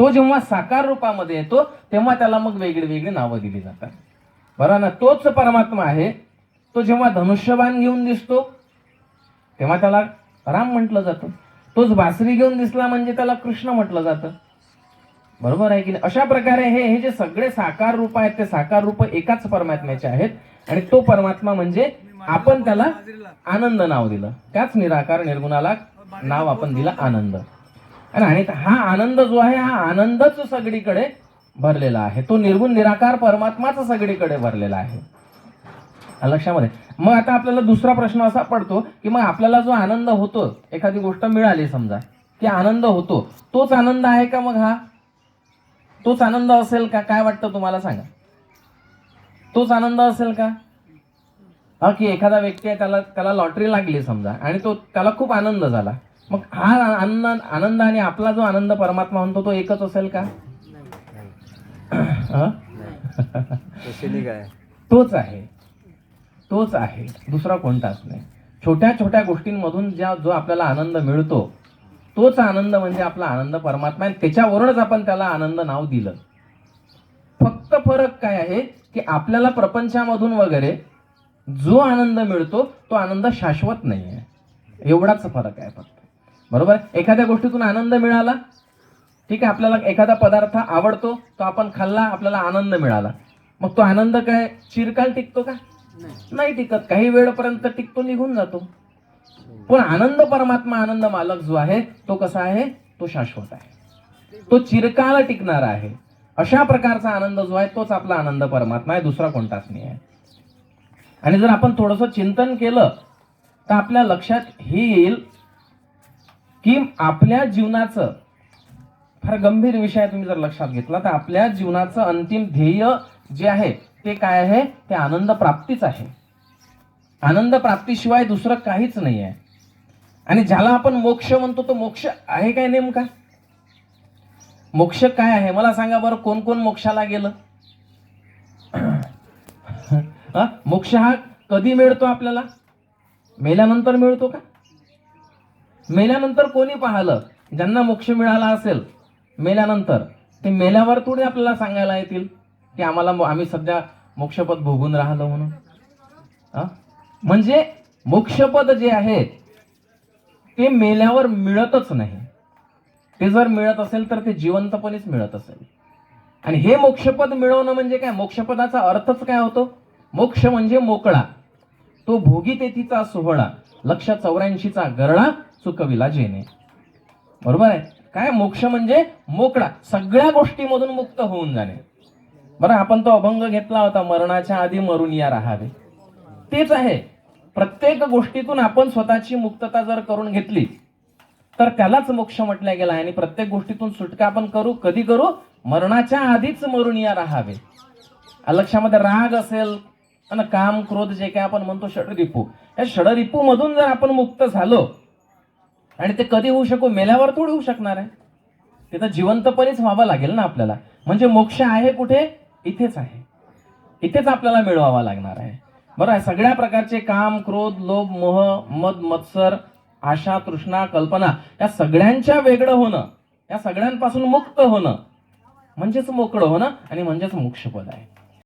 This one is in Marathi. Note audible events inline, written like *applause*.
तो जेव्हा साकार रूपामध्ये येतो तेव्हा त्याला मग वेगळी वेगळी नावं दिली जातात. बरं ना? तोच परमात्मा आहे. तो जेव्हा धनुष्यबाण घेऊन दिसतो तेव्हा त्याला राम म्हटलं जातं. तोच बासरी घेऊन दिसला म्हणजे त्याला कृष्ण म्हटलं जातं. बरोबर आहे की नाही? अशा प्रकारे हे हे जे सगळे साकार रूप आहेत ते साकार रूप एकाच परमात्म्याचे आहेत आणि तो परमात्मा म्हणजे आपण त्याला आनंद नाव दिलं. त्याच निराकार निर्गुणाला नाव आपण दिलं आनंद. आणि आणि हा आनंद जो आहे हा आनंदच सगळीकडे भरलेला आहे. तो निर्गुण निराकार परमात्माच सगळीकडे भरलेला आहे. लक्षामध्ये मग आता आपल्याला दुसरा प्रश्न असा पडतो की मग आपल्याला जो आनंद होतो एखादी गोष्ट मिळाली समजा की आनंद होतो तोच आनंद आहे का मग हा? तोच आनंद असेल का? काय वाटतं तुम्हाला सांगा? तोच आनंद असेल का? हा की एखादा व्यक्ती आहे त्याला त्याला लॉटरी लागली समजा आणि तो त्याला खूप आनंद झाला. मग हा आनंद आनंद आणि आपला जो आनंद परमात्मा म्हणतो तो एकच असेल का? तोच आहे. तोच आहे. दुसरा कोणताच नाही. छोट्या छोट्या गोष्टींमधून ज्या जो आपल्याला आनंद मिळतो तोच आनंद म्हणजे आपला आनंद परमात्मा आहे. त्याच्यावरूनच आपण त्याला आनंद नाव दिलं. फक्त फरक काय आहे की आपल्याला प्रपंचामधून वगैरे जो आनंद मिळतो तो आनंद शाश्वत नाही आहे एवढाच फरक आहे फक्त. बरोबर? एखाद्या गोष्टीतून आनंद मिळाला ठीक आहे आपल्याला एखादा पदार्थ आवडतो तो आपण खाल्ला आपल्याला आनंद मिळाला. मग तो आनंद काय चिरकाल टिकतो का? नाही. टिकत. काही वेळपर्यंत टिकतो निघून जातो. पण आनंद परमात्मा आनंद मालक जो आहे तो कसा आहे? तो शाश्वत आहे. तो चिरकाल टिकणारा आहे. अशा प्रकारचा आनंद जो आहे तोच आपला आनंद परमात्मा आहे दुसरा कोणताच नाही आहे. आणि जर आपण थोडस चिंतन केलं तर आपल्या लक्षात हे येईल की आपल्या जीवनाचं फार गंभीर विषय तुम्ही जर लक्षात घेतला तर आपल्या जीवनाचं अंतिम ध्येय जे आहे ते काय आहे? ते आनंद प्राप्तीच आहे. आनंद प्राप्तीशिवाय दुसरं काहीच नाही आहे आणि ज्याला आपण मोक्ष म्हणतो तो मोक्ष आहे काय नेमका? मोक्ष काय आहे? मला सांगा बरं कोण कोण मोक्षाला गेलं? *clears throat* मोक्ष हा कधी मिळतो आपल्याला? मेल्यानंतर मिळतो का? मेल्यानंतर कोणी पाहिलं? ज्यांना मोक्ष मिळाला असेल मेल्यानंतर. ते मेल्यावर थोडी आपल्याला सांगायला येतील की आम्हाला आम्ही सध्या मोक्षपद भोगून राहिलो म्हणून. म्हणजे मोक्षपद जे आहे ते मेल्यावर मिळतच नाही. ते जर मिळत असेल तर ते जिवंतपणेच मिळत असेल. आणि हे मोक्षपद मिळवणं म्हणजे काय? मोक्षपदाचा अर्थच काय होतो? मोक्ष म्हणजे मोकळा. तो भोगी तेथीचा सोहळा लक्ष चौऱ्याऐंशीचा गरळा चुकविला जेने बरोबर आहे? काय? मोक्ष म्हणजे मोकळा. सगळ्या गोष्टीमधून मुक्त होऊन जाणे. बरं आपण तो अभंग घेतला होता मरणाच्या आधी मरून या राहावे. तेच आहे. प्रत्येक गोष्टीतून आपण स्वतःची मुक्तता जर करून घेतली तर त्यालाच मोक्ष म्हटल्या गेला आहे. आणि प्रत्येक गोष्टीतून सुटका आपण करू कधी करू? मरणाच्या आधीच मरून या राहावे. लक्षामध्ये राग असेल आणि काम क्रोध जे काय आपण म्हणतो षडरिपू. या षडरिपू मधून जर आपण मुक्त झालो आणि ते कधी होऊ शकू मेल्यावर थोडी होऊ शकणार आहे. ते तर जिवंतपणेच व्हावं लागेल ना आपल्याला. म्हणजे मोक्ष आहे कुठे? इथेच आहे. इथेच आपल्याला मिळवावा लागणार आहे. बरं आहे सगळ्या प्रकारचे काम क्रोध लोभ मोह मद मत्सर आशा तृष्णा कल्पना या सगळ्यांच्या वेगळं होणं या सगळ्यांपासून मुक्त होणं म्हणजेच मोकळं होणं आणि म्हणजेच मोक्षपद आहे.